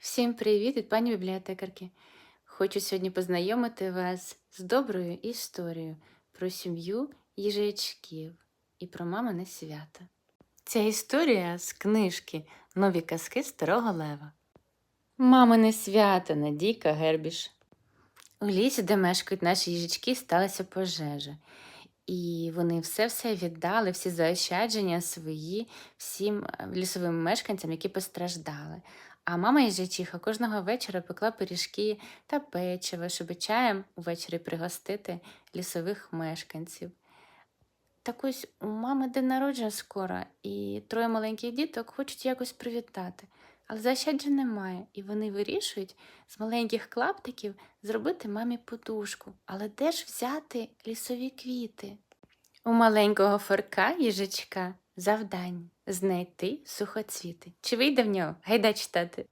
Всім привіт від пані бібліотекарки. Хочу сьогодні познайомити вас з доброю історією про сім'ю їжачків і про мамине свято. Ця історія з книжки Нові казки старого лева. Мамине свято Надійка Гербіш. У лісі, де мешкають наші їжачки, сталася пожежа. І вони все-все віддали, всі заощадження свої всім е, лісовим мешканцям, які постраждали. А мама їжачиха кожного вечора пекла пиріжки та печиво, щоб чаєм увечері пригостити лісових мешканців. Так ось у мами день народження скоро, і троє маленьких діток хочуть якось привітати. Але заощаджень немає, і вони вирішують з маленьких клаптиків зробити мамі подушку. Але де ж взяти лісові квіти? У маленького форка їжачка завдання знайти сухоцвіти. Чи вийде в нього? Гайда читати.